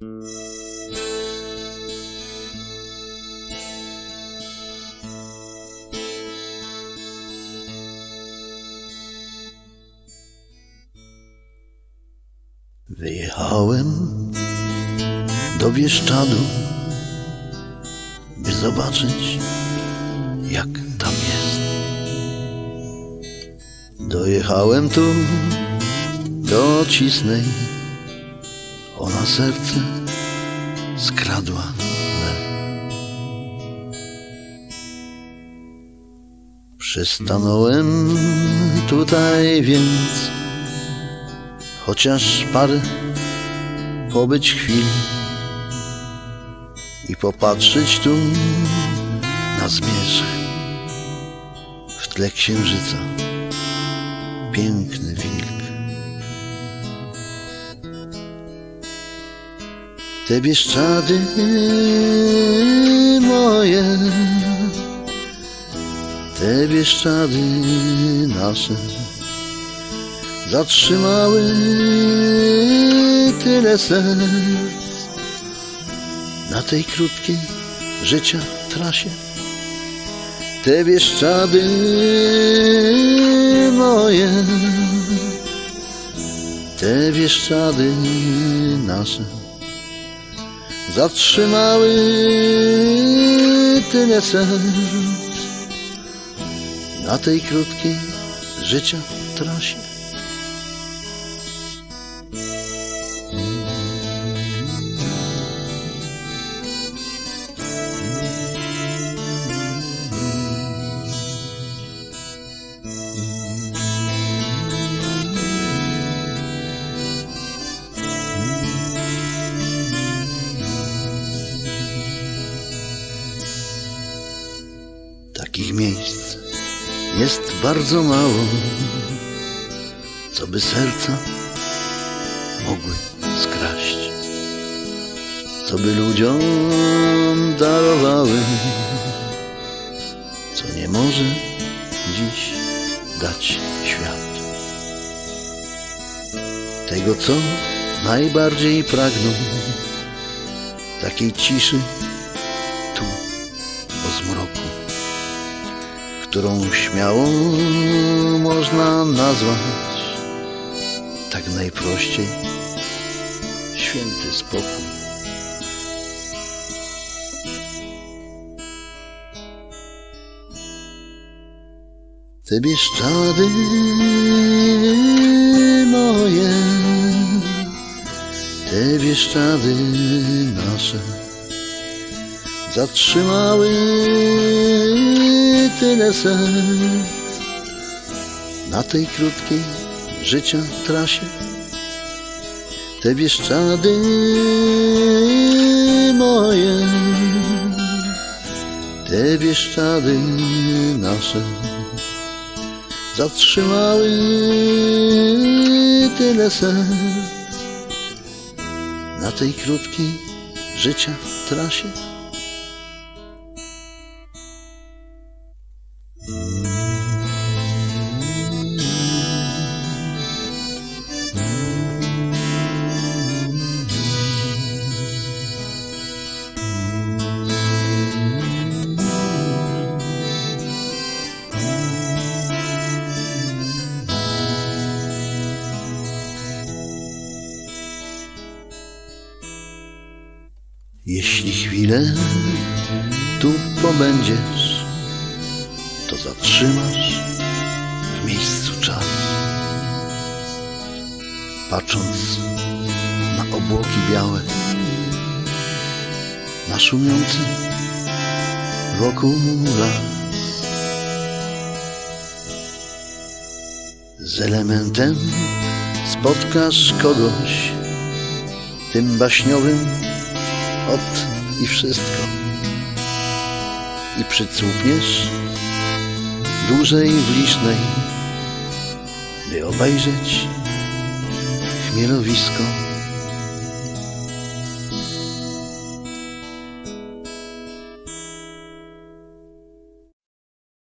Wyjechałem do Bieszczadu, by zobaczyć, jak tam jest. Dojechałem tu do Cisnej, ona serce skradła me. Przystanąłem tutaj więc, chociaż parę pobyć chwil i popatrzeć tu na zmierzch w tle księżyca piękny wilk te bieszczady moje. Te bieszczady nasze. Zatrzymały tyle serc. Na tej krótkiej życia trasie. Te bieszczady moje, te bieszczady nasze zatrzymały tyle serc na tej krótkiej życia trasie. Takich miejsc jest bardzo mało, co by serca mogły skraść, co by ludziom darowały, co nie może dziś dać świat. Tego, co najbardziej pragną, takiej ciszy tu, którą śmiało można nazwać tak najprościej święty spokój. Te bieszczady moje, te bieszczady nasze zatrzymały tyle serc na tej krótkiej życia trasie. Te bieszczady moje, te bieszczady nasze zatrzymały tyle serc na tej krótkiej życia trasie. Jeśli chwilę tu pobędziesz, to zatrzymasz w miejscu czas. Patrząc na obłoki białe, na szumiący wokół las. Z elementem spotkasz kogoś, tym baśniowym od i wszystko. I przycupniesz dłużej w licznej, by obejrzeć chmielowisko.